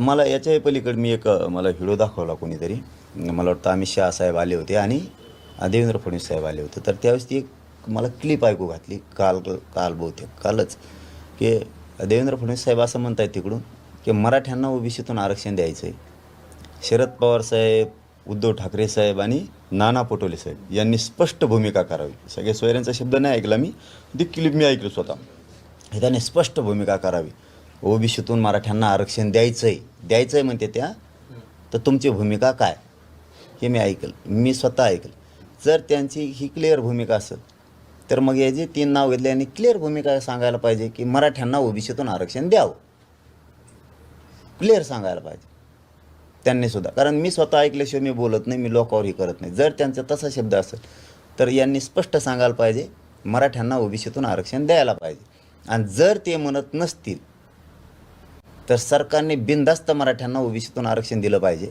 मला याच्याही पलीकडे मी एक मला व्हिडिओ दाखवला कोणीतरी. मला वाटतं अमित शहा साहेब आले होते आणि देवेंद्र फडणवीस साहेब आले होते. तर त्यावेळेस ती एक मला क्लिप ऐकू घातली काल काल बहुतेक कालच की देवेंद्र फडणवीस साहेब असं म्हणत आहेत तिकडून की मराठ्यांना ओबीसीतून आरक्षण द्यायचं आहे शरद पवार साहेब उद्धव ठाकरे साहेब आणि नाना पटोले साहेब यांनी स्पष्ट भूमिका करावी. सगळे सोयऱ्यांचा शब्द नाही ऐकला मी ती क्लिप मी ऐकली स्वतः. हे त्यांनी स्पष्ट भूमिका करावी. ओबीसीतून मराठ्यांना आरक्षण द्यायचं आहे द्यायचं आहे म्हणते त्या. तर तुमची भूमिका काय? हे मी ऐकल. मी स्वतः ऐकलं. जर त्यांची ही क्लिअर भूमिका असेल तर मग याची तीन नाव घेतले आणि क्लिअर भूमिका सांगायला पाहिजे की मराठ्यांना ओबीसीतून आरक्षण द्यावं. क्लिअर सांगायला पाहिजे. त्यांनी सुद्धा. कारण मी स्वतः ऐकल्याशिवाय मी बोलत नाही मी लोकावरही करत नाही. जर त्यांचा तसा शब्द असेल तर यांनी स्पष्ट सांगायला पाहिजे मराठ्यांना ओबीसीतून आरक्षण द्यायला पाहिजे. आणि जर ते म्हणत नसतील तर सरकारने बिनधास्त मराठ्यांना ओबीसीतून आरक्षण दिलं पाहिजे.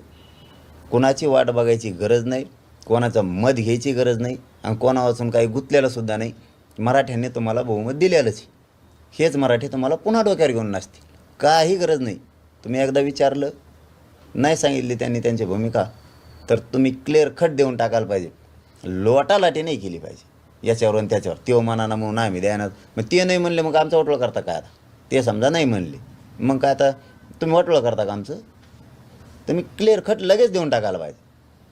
कोणाची वाट बघायची गरज नाही कोणाचं मत घ्यायची गरज नाही आणि कोणापासून काही गुंतलेलंसुद्धा नाही. मराठ्यांनी तुम्हाला बहुमत दिलेलंच आहे. हेच मराठी तुम्हाला पुन्हा डोक्यावर घेऊन नसतील काही गरज नाही. तुम्ही एकदा विचारलं नाही सांगितली त्यांनी त्यांची भूमिका तर तुम्ही क्लिअर खट देऊन टाकायला पाहिजे. लोटालाटी नाही केली पाहिजे. याच्यावर आणि त्याच्यावर. त्यो मनानं म्हणून आम्ही द्यायनात मग ते नाही म्हणले मग आमचं ओटळ करता काय आता? ते समजा नाही म्हणले. मग काय आता तुम्ही वटवळ करता का आमचं? तुम्ही क्लिअर खट लगेच देऊन टाकायला पाहिजे.